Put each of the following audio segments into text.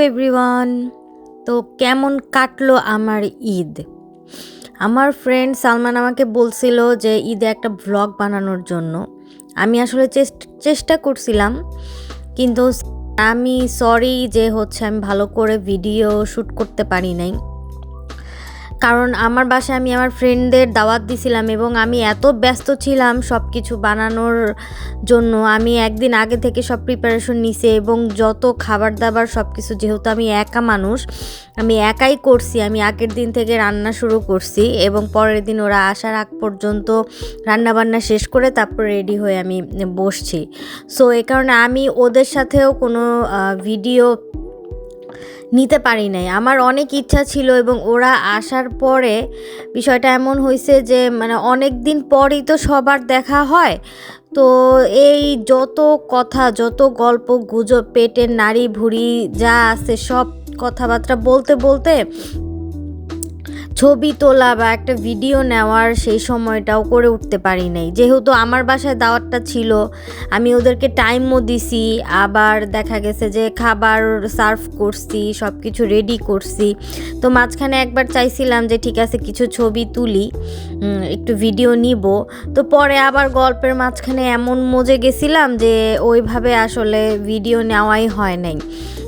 Everyone তো কেমন কাটলো আমার ঈদ? আমার ফ্রেন্ড সালমান আমাকে বলছিল যে ঈদে একটা ভ্লগ বানানোর জন্য। আমি আসলে চেষ্ট- করছিলাম, কিন্তু আমি সরি যে হচ্ছে আমি ভালো করে ভিডিও শ্যুট করতে পারি নাই। কারণ আমার বাসায় আমি আমার ফ্রেন্ডদের দাওয়াত দিছিলাম এবং আমি এত ব্যস্ত ছিলাম সব কিছু বানানোর জন্য। আমি একদিন আগে থেকে সব প্রিপারেশন নিছি এবং যত খাবার দাবার সব কিছু যেহেতু আমি একা মানুষ, আমি একাই করছি। আমি আগের দিন থেকে রান্না শুরু করছি এবং পরের দিন ওরা আসার আগ পর্যন্ত রান্নাবান্না শেষ করে তারপর রেডি হয়ে আমি বসছি। সো এ কারণে আমি ওদের সাথেও কোনো ভিডিও নিতে পারি নাই। আমার অনেক ইচ্ছা ছিল এবং ওরা আসার পরে বিষয়টা এমন হয়েছে যে মানে অনেক দিন পরই তো সবার দেখা হয়। তো এই যত কথা, যত গল্প, গুজব, পেটের নাড়ি ভুড়ি যা আছে সব কথাবার্তা বলতে বলতে ছবি তোলা বা একটা ভিডিও নেওয়ার সেই সময়টাও করে উঠতে পারি নাই। যেহেতু আমার বাসায় দাওয়াতটা ছিল, আমি ওদেরকে টাইমও দিছি, আবার দেখা গেছে যে খাবার সার্ভ করছি সব কিছু রেডি করছি। তো মাঝখানে একবার চাইছিলাম যে ঠিক আছে, কিছু ছবি তুলি একটু ভিডিও নিব। তো পরে আবার গল্পের মাঝখানে এমন মজে গেছিলাম যে ওইভাবে আসলে ভিডিও নেওয়াই হয় নাই।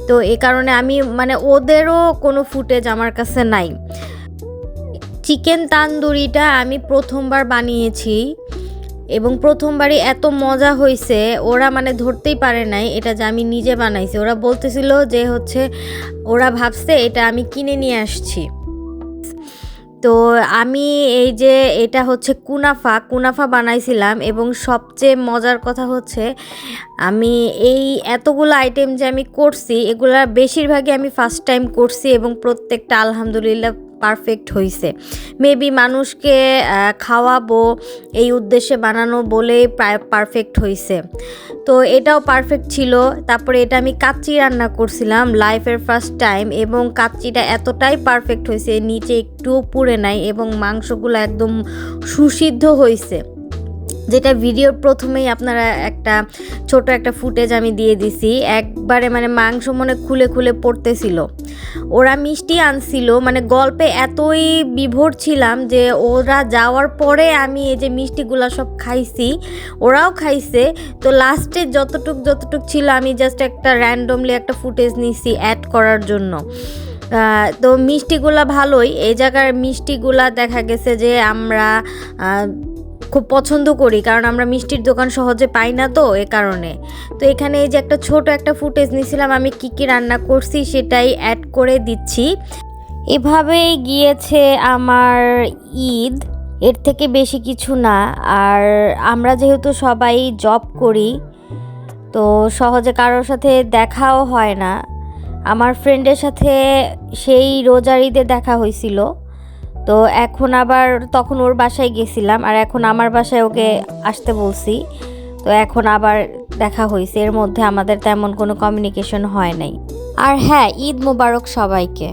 তো এ কারণে আমি মানে ওদেরও কোনো ফুটেজ আমার কাছে নাই। চিকেন তান্দুরিটা আমি প্রথমবার বানিয়েছি এবং প্রথমবারই এত মজা হয়েছে ওরা মানে ধরতেই পারে নাই এটা যে আমি নিজে বানাইছি। ওরা বলতেছিল যে হচ্ছে, ওরা ভাবছে এটা আমি কিনে নিয়ে আসছি। তো আমি এই যে এটা হচ্ছে কুনাফা কুনাফা বানাইছিলাম এবং সবচেয়ে মজার কথা হচ্ছে, আমি এই এতগুলো আইটেম যে আমি করছি, এগুলা বেশিরভাগই আমি ফার্স্ট টাইম করছি এবং প্রত্যেকটা আলহামদুলিল্লাহ পারফেক্ট হয়েছে মেবি মানুষকে খাওয়াবো, এই উদ্দেশ্যে বানানো বলেই প্রায় পারফেক্ট হয়েছে তো এটাও পারফেক্ট ছিল। তারপরে এটা আমি কাচ্চি রান্না করছিলাম লাইফের ফার্স্ট টাইম এবং কাচ্চিটা এতটাই পারফেক্ট হয়েছে নিচে একটুও পুড়ে নাই এবং মাংসগুলো একদম সুসিদ্ধ হয়েছে যেটা ভিডিওর প্রথমেই আপনারা একটা ছোট একটা ফুটেজ আমি দিয়ে দিছি, একবারে মানে মাংস মনে খুলে খুলে পড়তেছিল। ওরা মিষ্টি আনছিল মানে গল্পে এতই বিভোর ছিলাম যে ওরা যাওয়ার পরে আমি এই যে মিষ্টিগুলো সব খাইছি, ওরাও খাইছে। তো লাস্টে যতটুক যতটুক ছিল আমি জাস্ট একটা র্যান্ডমলি একটা ফুটেজ নিছি অ্যাড করার জন্য। তো মিষ্টিগুলা ভালোই, এই জায়গার মিষ্টিগুলা দেখা গেছে যে আমরা খুব পছন্দ করি, কারণ আমরা মিষ্টির দোকান সহজে পাই না তো এ কারণে। তো এখানে এই যে একটা ছোট একটা ফুটেজ নিয়েছিলাম, আমি কি কি রান্না করছি সেটাই অ্যাড করে দিচ্ছি। এভাবেই গিয়েছে আমার ঈদ, এর থেকে বেশি কিছু না। আর আমরা যেহেতু সবাই জব করি, তো সহজে কারোর সাথে দেখাও হয় না। আমার ফ্রেন্ডের সাথে সেই রোজার ঈদে দেখা হয়েছিল। তো এখন আবার তখন ওর বাসায় গেছিলাম আর এখন আমার বাসায় ওকে আসতে বলছি। তো এখন আবার দেখা হয়েছে, এর মধ্যে আমাদের তেমন কোনো কমিউনিকেশন হয় নাই। আর হ্যাঁ ঈদ মোবারক সবাইকে।